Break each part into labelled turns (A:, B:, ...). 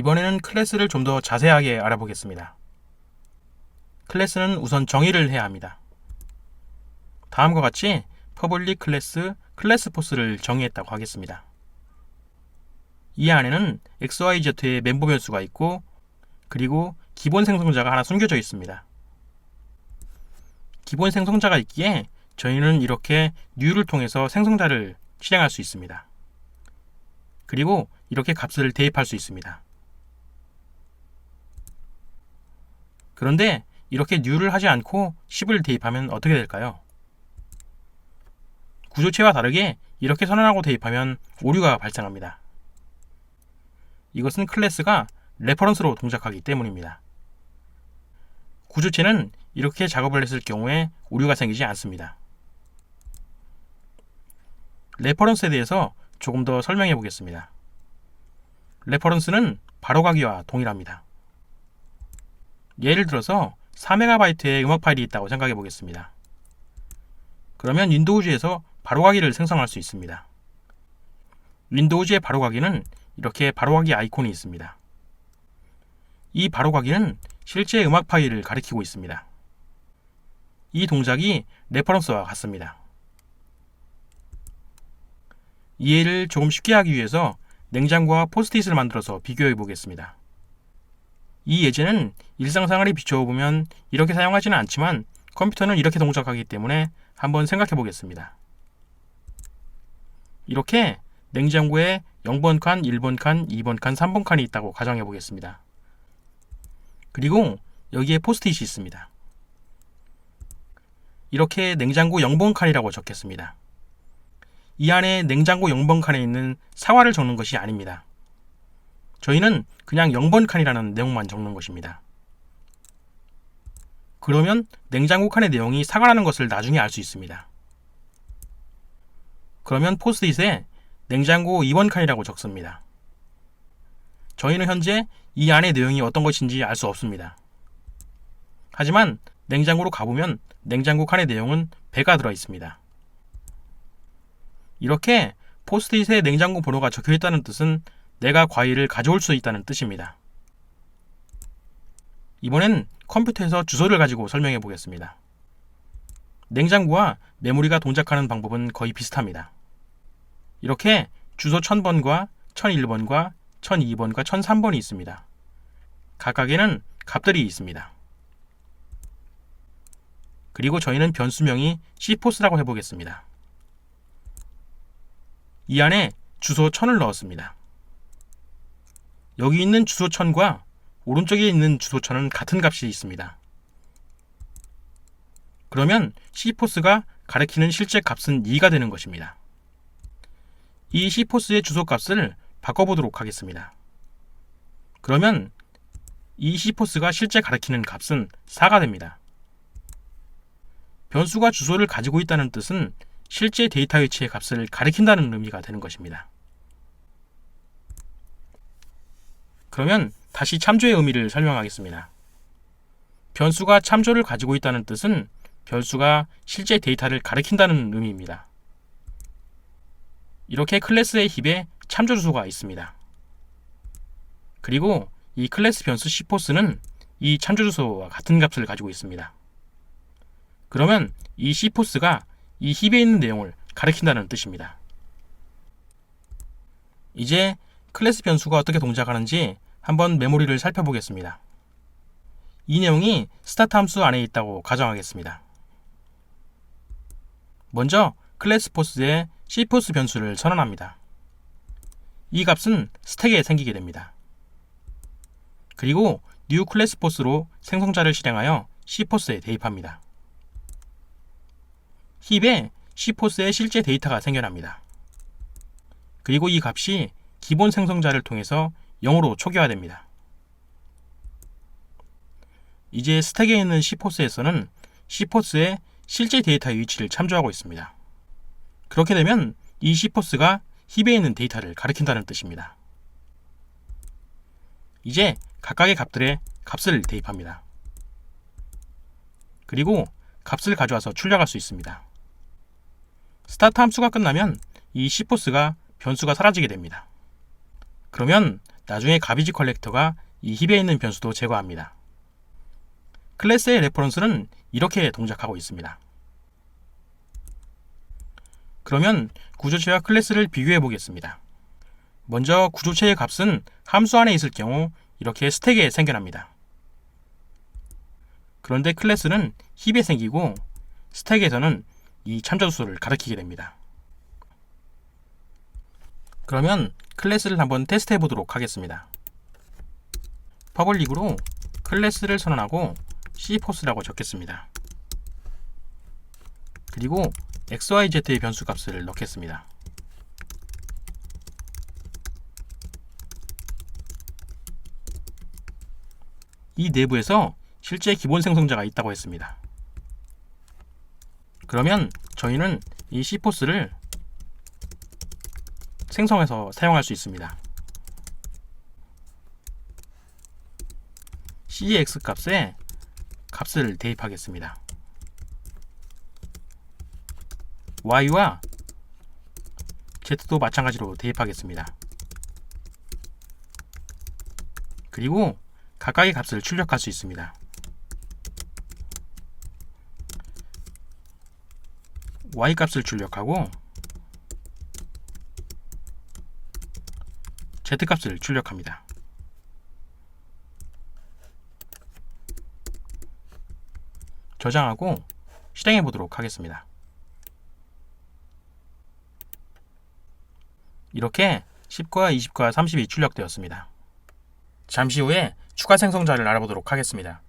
A: 이번에는 클래스를 좀 더 자세하게 알아보겠습니다. 클래스는 우선 정의를 해야 합니다. 다음과 같이 퍼블릭 클래스 클래스 포스를 정의했다고 하겠습니다. 이 안에는 XYZ의 멤버 변수가 있고 그리고 기본 생성자가 하나 숨겨져 있습니다. 기본 생성자가 있기에 저희는 이렇게 new를 통해서 생성자를 실행할 수 있습니다. 그리고 이렇게 값을 대입할 수 있습니다. 그런데 이렇게 new를 하지 않고 10을 대입하면 어떻게 될까요? 구조체와 다르게 이렇게 선언하고 대입하면 오류가 발생합니다. 이것은 클래스가 레퍼런스로 동작하기 때문입니다. 구조체는 이렇게 작업을 했을 경우에 오류가 생기지 않습니다. 레퍼런스에 대해서 조금 더 설명해 보겠습니다. 레퍼런스는 바로가기와 동일합니다. 예를 들어서 4MB의 음악 파일이 있다고 생각해 보겠습니다. 그러면 윈도우즈에서 바로가기를 생성할 수 있습니다. 윈도우즈의 바로가기는 이렇게 바로가기 아이콘이 있습니다. 이 바로가기는 실제 음악 파일을 가리키고 있습니다. 이 동작이 레퍼런스와 같습니다. 이해를 조금 쉽게 하기 위해서 냉장고와 포스트잇을 만들어서 비교해 보겠습니다. 이 예제는 일상생활에 비춰보면 이렇게 사용하지는 않지만 컴퓨터는 이렇게 동작하기 때문에 한번 생각해 보겠습니다. 이렇게 냉장고에 0번 칸, 1번 칸, 2번 칸, 3번 칸이 있다고 가정해 보겠습니다. 그리고 여기에 포스트잇이 있습니다. 이렇게 냉장고 0번 칸이라고 적겠습니다. 이 안에 냉장고 0번 칸에 있는 사과를 적는 것이 아닙니다. 저희는 그냥 0번 칸이라는 내용만 적는 것입니다. 그러면 냉장고 칸의 내용이 사과라는 것을 나중에 알 수 있습니다. 그러면 포스트잇에 냉장고 2번 칸이라고 적습니다. 저희는 현재 이 안의 내용이 어떤 것인지 알 수 없습니다. 하지만 냉장고로 가보면 냉장고 칸의 내용은 배가 들어 있습니다. 이렇게 포스트잇에 냉장고 번호가 적혀 있다는 뜻은 내가 과일을 가져올 수 있다는 뜻입니다. 이번엔 컴퓨터에서 주소를 가지고 설명해 보겠습니다. 냉장고와 메모리가 동작하는 방법은 거의 비슷합니다. 이렇게 주소 1000번과 1001번과 1002번과 1003번이 있습니다. 각각에는 값들이 있습니다. 그리고 저희는 변수명이 c포스라고 해보겠습니다. 이 안에 주소 1000을 넣었습니다. 여기 있는 주소 1000과 오른쪽에 있는 주소 1000은 같은 값이 있습니다. 그러면 c포스가 가리키는 실제 값은 2가 되는 것입니다. 이 c포스의 주소 값을 바꿔보도록 하겠습니다. 그러면 이 c포스가 실제 가리키는 값은 4가 됩니다. 변수가 주소를 가지고 있다는 뜻은 실제 데이터 위치의 값을 가리킨다는 의미가 되는 것입니다. 그러면 다시 참조의 의미를 설명하겠습니다. 변수가 참조를 가지고 있다는 뜻은 변수가 실제 데이터를 가리킨다는 의미입니다. 이렇게 클래스의 힙에 참조 주소가 있습니다. 그리고 이 클래스 변수 c포스는 이 참조 주소와 같은 값을 가지고 있습니다. 그러면 이 c포스가 이 힙에 있는 내용을 가리킨다는 뜻입니다. 이제 클래스 변수가 어떻게 동작하는지 한번 메모리를 살펴보겠습니다. 이 내용이 스타트 함수 안에 있다고 가정하겠습니다. 먼저 클래스 포스에 c포스 변수를 선언합니다. 이 값은 스택에 생기게 됩니다. 그리고 new 클래스 포스로 생성자를 실행하여 c포스에 대입합니다. 힙에 c포스의 실제 데이터가 생겨납니다. 그리고 이 값이 기본 생성자를 통해서 0으로 초기화됩니다. 이제 스택에 있는 c포스에서는 c포스의 실제 데이터의 위치를 참조하고 있습니다. 그렇게 되면 이 c포스가 힙에 있는 데이터를 가리킨다는 뜻입니다. 이제 각각의 값들의 값을 대입합니다. 그리고 값을 가져와서 출력할 수 있습니다. 스타트 함수가 끝나면 이 c포스가 변수가 사라지게 됩니다. 그러면 나중에 가비지 컬렉터가 이 힙에 있는 변수도 제거합니다. 클래스의 레퍼런스는 이렇게 동작하고 있습니다. 그러면 구조체와 클래스를 비교해 보겠습니다. 먼저 구조체의 값은 함수 안에 있을 경우 이렇게 스택에 생겨납니다. 그런데 클래스는 힙에 생기고 스택에서는 이 참조수를 가리키게 됩니다. 그러면 클래스를 한번 테스트해 보도록 하겠습니다. 퍼블릭으로 클래스를 선언하고 c포스라고 적겠습니다. 그리고 xyz의 변수 값을 넣겠습니다. 이 내부에서 실제 기본 생성자가 있다고 했습니다. 그러면 저희는 이 c포스를 생성해서 사용할 수 있습니다. cx 값에 값을 대입하겠습니다. y와 z도 마찬가지로 대입하겠습니다. 그리고 각각의 값을 출력할 수 있습니다. y 값을 출력하고 z 값을 출력합니다. 저장하고 실행해 보도록 하겠습니다. 이렇게 10과 20과 30이 출력되었습니다. 잠시 후에 추가 생성자를 알아보도록 하겠습니다.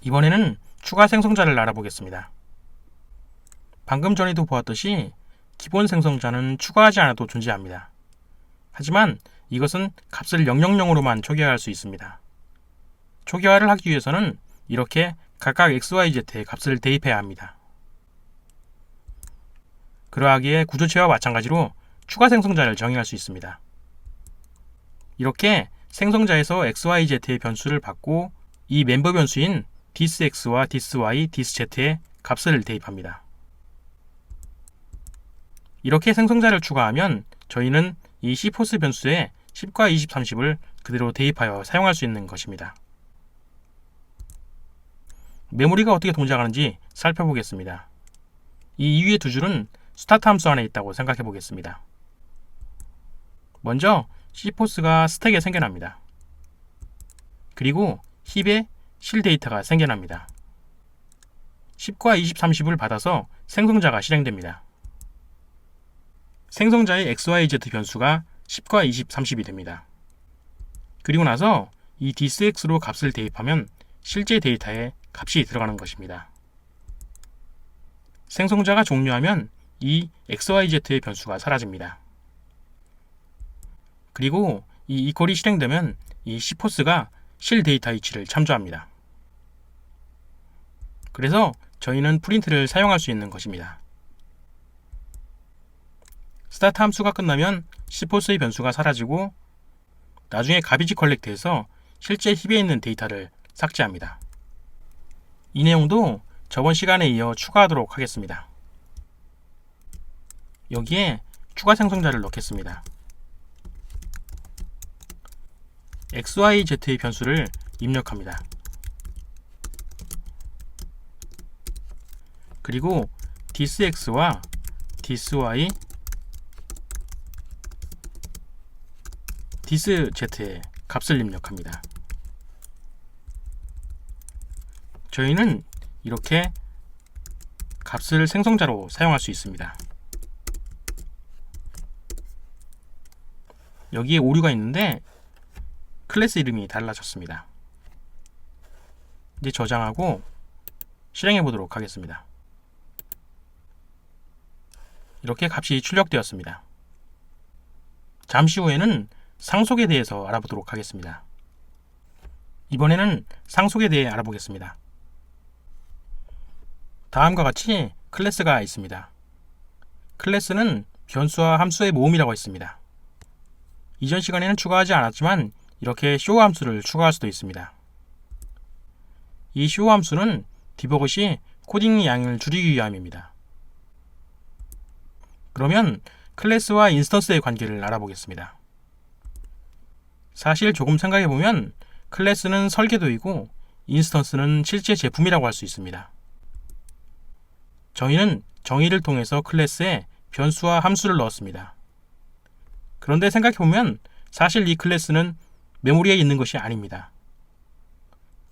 A: 이번에는 추가 생성자를 알아보겠습니다. 방금 전에도 보았듯이 기본 생성자는 추가하지 않아도 존재합니다. 하지만 이것은 값을 000으로만 초기화할 수 있습니다. 초기화를 하기 위해서는 이렇게 각각 XYZ의 값을 대입해야 합니다. 그러하기에 구조체와 마찬가지로 추가 생성자를 정의할 수 있습니다. 이렇게 생성자에서 XYZ의 변수를 받고 이 멤버 변수인 thisx와 thisy, thisz의 값을 대입합니다. 이렇게 생성자를 추가하면 저희는 이 cforce 변수에 10과 20, 30을 그대로 대입하여 사용할 수 있는 것입니다. 메모리가 어떻게 동작하는지 살펴보겠습니다. 이 이위의 두 줄은 스타트 함수 안에 있다고 생각해 보겠습니다. 먼저 cforce가 스택에 생겨납니다. 그리고 힙에 실 데이터가 생겨납니다. 10과 20, 30을 받아서 생성자가 실행됩니다. 생성자의 xyz 변수가 10과 20, 30이 됩니다. 그리고 나서 이 thisx로 값을 대입하면 실제 데이터에 값이 들어가는 것입니다. 생성자가 종료하면 이 xyz의 변수가 사라집니다. 그리고 이 이퀄이 실행되면 이 cforce가 실 데이터 위치를 참조합니다. 그래서 저희는 프린트를 사용할 수 있는 것입니다. 스타트 함수가 끝나면 cforce의 변수가 사라지고 나중에 가비지 컬렉트에서 실제 힙에 있는 데이터를 삭제합니다. 이 내용도 저번 시간에 이어 추가하도록 하겠습니다. 여기에 추가 생성자를 넣겠습니다. xyz의 변수를 입력합니다. 그리고 thisx와 thisy, thisz의 값을 입력합니다. 저희는 이렇게 값을 생성자로 사용할 수 있습니다. 여기에 오류가 있는데 클래스 이름이 달라졌습니다. 이제 저장하고 실행해 보도록 하겠습니다. 이렇게 값이 출력되었습니다. 잠시 후에는 상속에 대해서 알아보도록 하겠습니다. 이번에는 상속에 대해 알아보겠습니다. 다음과 같이 클래스가 있습니다. 클래스는 변수와 함수의 모음이라고 했습니다. 이전 시간에는 추가하지 않았지만 이렇게 쇼 함수를 추가할 수도 있습니다. 이 쇼 함수는 디버그 시 코딩 양을 줄이기 위함입니다. 그러면 클래스와 인스턴스의 관계를 알아보겠습니다. 사실 조금 생각해보면 클래스는 설계도이고 인스턴스는 실제 제품이라고 할 수 있습니다. 저희는 정의를 통해서 클래스에 변수와 함수를 넣었습니다. 그런데 생각해보면 사실 이 클래스는 메모리에 있는 것이 아닙니다.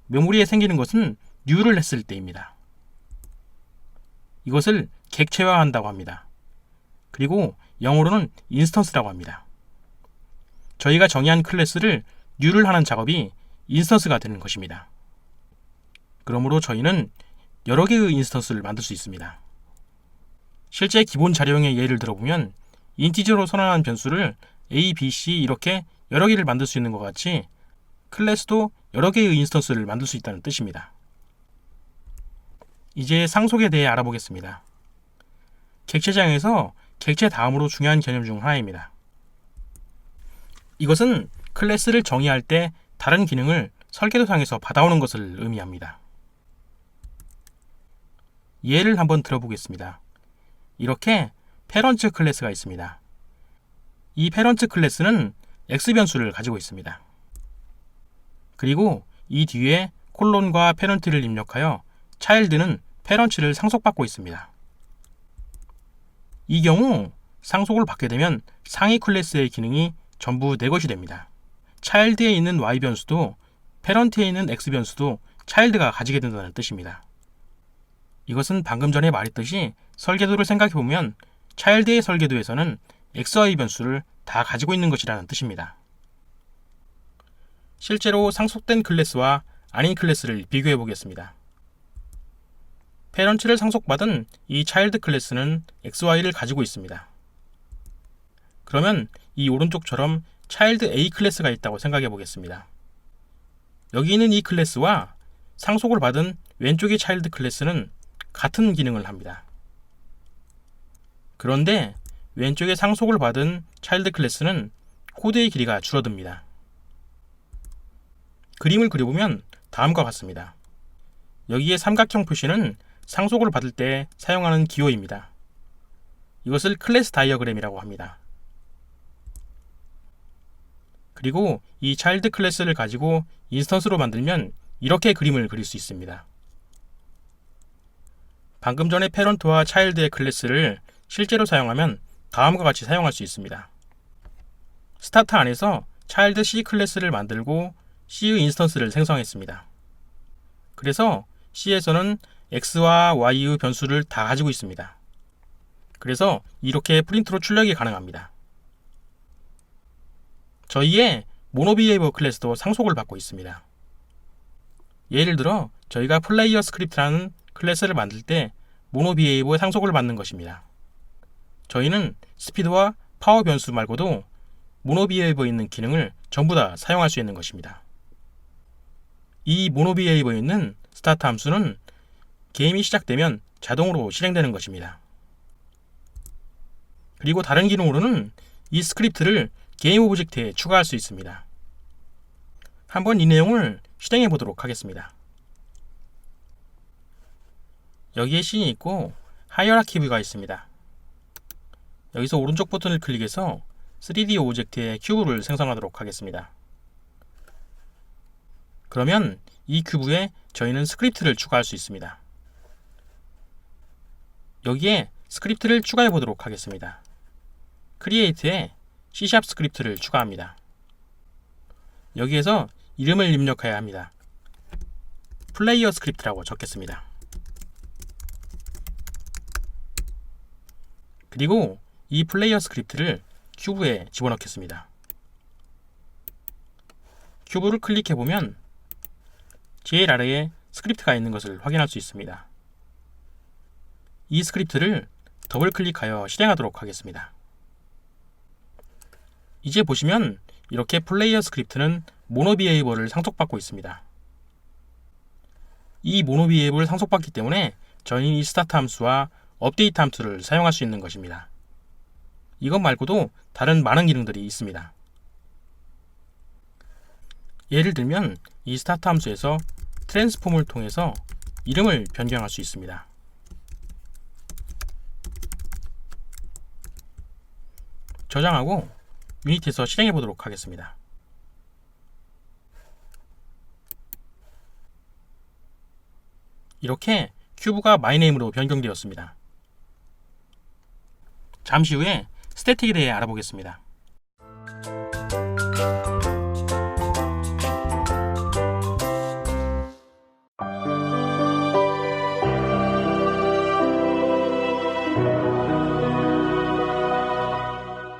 A: 메모리에 생기는 것은 뉴를 했을 때입니다. 이것을 객체화한다고 합니다. 그리고 영어로는 인스턴스라고 합니다. 저희가 정의한 클래스를 뉴를 하는 작업이 인스턴스가 되는 것입니다. 그러므로 저희는 여러 개의 인스턴스를 만들 수 있습니다. 실제 기본 자료형의 예를 들어보면 인티저로 선언한 변수를 a, b, c 이렇게 여러 개를 만들 수 있는 것 같이 클래스도 여러 개의 인스턴스를 만들 수 있다는 뜻입니다. 이제 상속에 대해 알아보겠습니다. 객체장에서 객체 다음으로 중요한 개념 중 하나입니다. 이것은 클래스를 정의할 때 다른 기능을 설계도상에서 받아오는 것을 의미합니다. 예를 한번 들어보겠습니다. 이렇게 페런츠 클래스가 있습니다. 이 페런츠 클래스는 x 변수를 가지고 있습니다. 그리고 이 뒤에 콜론과 페런트를 입력하여 차일드는 페런츠를 상속받고 있습니다. 이 경우 상속을 받게 되면 상위 클래스의 기능이 전부 내 것이 됩니다. 차일드에 있는 y 변수도 페런트에 있는 x 변수도 차일드가 가지게 된다는 뜻입니다. 이것은 방금 전에 말했듯이 설계도를 생각해 보면 차일드의 설계도에서는 xy 변수를 다 가지고 있는 것이라는 뜻입니다. 실제로 상속된 클래스와 아닌 클래스를 비교해 보겠습니다. 페런츠를 상속받은 이 차일드 클래스는 xy를 가지고 있습니다. 그러면 이 오른쪽처럼 차일드 A 클래스가 있다고 생각해 보겠습니다. 여기 있는 이 클래스와 상속을 받은 왼쪽의 차일드 클래스는 같은 기능을 합니다. 그런데 왼쪽에 상속을 받은 차일드 클래스는 코드의 길이가 줄어듭니다. 그림을 그려보면 다음과 같습니다. 여기에 삼각형 표시는 상속을 받을 때 사용하는 기호입니다. 이것을 클래스 다이어그램이라고 합니다. 그리고 이 차일드 클래스를 가지고 인스턴스로 만들면 이렇게 그림을 그릴 수 있습니다. 방금 전에 페런트와 차일드의 클래스를 실제로 사용하면 다음과 같이 사용할 수 있습니다. 스타트 안에서 차일드 C 클래스를 만들고 C의 인스턴스를 생성했습니다. 그래서 C에서는 X와 Y의 변수를 다 가지고 있습니다. 그래서 이렇게 프린트로 출력이 가능합니다. 저희의 모노비에이버 클래스도 상속을 받고 있습니다. 예를 들어 저희가 플레이어 스크립트라는 클래스를 만들 때 모노비에이버의 상속을 받는 것입니다. 저희는 스피드와 파워 변수 말고도 모노비에이버에 있는 기능을 전부 다 사용할 수 있는 것입니다. 이 모노비에이버에 있는 스타트 함수는 게임이 시작되면 자동으로 실행되는 것입니다. 그리고 다른 기능으로는 이 스크립트를 게임 오브젝트에 추가할 수 있습니다. 한번 이 내용을 실행해 보도록 하겠습니다. 여기에 씬이 있고 하이어라키 뷰가 있습니다. 여기서 오른쪽 버튼을 클릭해서 3D 오브젝트의 큐브를 생성하도록 하겠습니다. 그러면 이 큐브에 저희는 스크립트를 추가할 수 있습니다. 여기에 스크립트를 추가해 보도록 하겠습니다. 크리에이트에 C# 스크립트를 추가합니다. 여기에서 이름을 입력해야 합니다. 플레이어 스크립트라고 적겠습니다. 그리고 이 플레이어 스크립트를 큐브에 집어넣겠습니다. 큐브를 클릭해 보면 제일 아래에 스크립트가 있는 것을 확인할 수 있습니다. 이 스크립트를 더블 클릭하여 실행하도록 하겠습니다. 이제 보시면 이렇게 플레이어 스크립트는 모노비에이버를 상속받고 있습니다. 이 모노비에이버를 상속받기 때문에 저희는 이 스타트 함수와 업데이트 함수를 사용할 수 있는 것입니다. 이것 말고도 다른 많은 기능들이 있습니다. 예를 들면 이 스타트 함수에서 트랜스폼을 통해서 이름을 변경할 수 있습니다. 저장하고 유니티에서 실행해 보도록 하겠습니다. 이렇게 큐브가 마이네임으로 변경되었습니다. 잠시 후에 스태틱에 대해 알아보겠습니다.